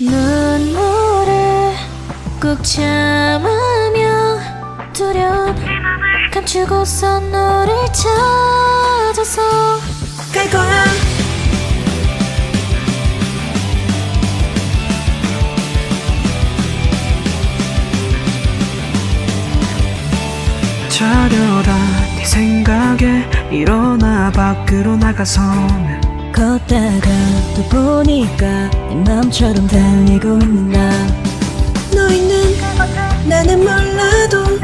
눈물을 꾹 참으며 두려움 감추고서 너를 찾아서 갈 거야. 자려다 네 생각에 일어나 밖으로 나가서는. 걷다가 또 보니까 내 맘처럼 달리고 있는 나. 너희는 나는 몰라도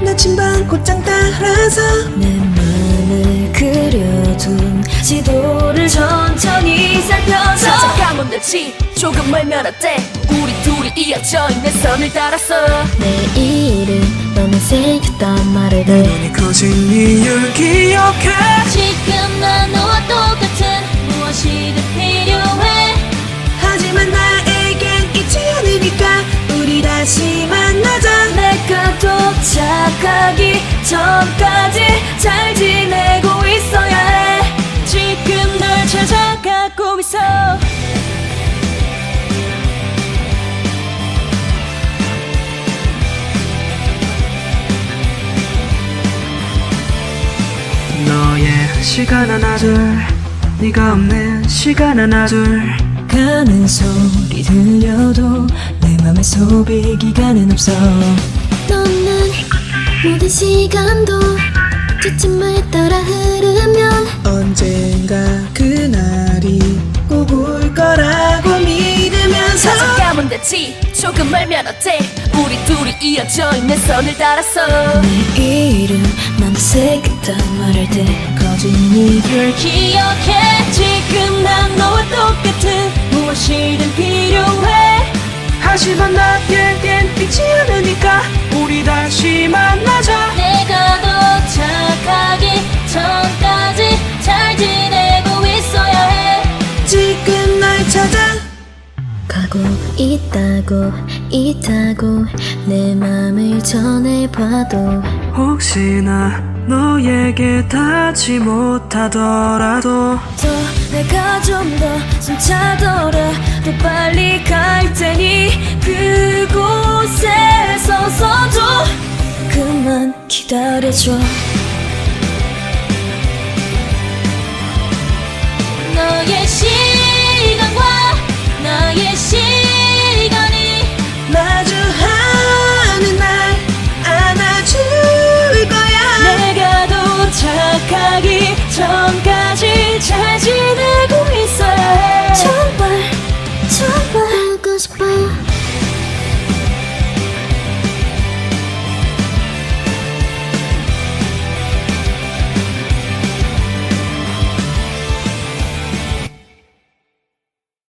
나침반 곧장 따라서 내 맘을 그려둔 지도를 천천히 살펴서 찾아가면 되지. 조금 멀면 어때 우리 둘이 이어져 있는 선을 따라서 내 이름 너는 생겼단 말을 해 눈이 커진 이유를 기억 시간 하나 둘 네가 없는 시간 하나 둘. 가는 소리 들려도 내 맘에 소비 기간은 없어. 너는 모든 시간도 뒷짐을 따라 흐르면 언젠가 그날이 꼭 올 거라고 믿으면서 찾아가면 되지. 조금 멀면 어때 우리 둘이 이어져 있는 선을 따라서 내 이름 난 새겼단 말할 때 거진 이별 기억해. 지금 난 너와 똑같은 무엇이든 필요해. 하지만 나에겐 잊지 않으니까 우리 다시 만나자. 내가 도착하기 전까지 잘 지내고 있어야 해. 지금 널 찾아. 가고 있다고 있다고 내 맘을 전해봐도 혹시나 너에게 닿지 못하더라도 더 내가 좀 더 숨차더라. 더 빨리 갈 테니 그곳에 서서도 그만 기다려줘. 너의 시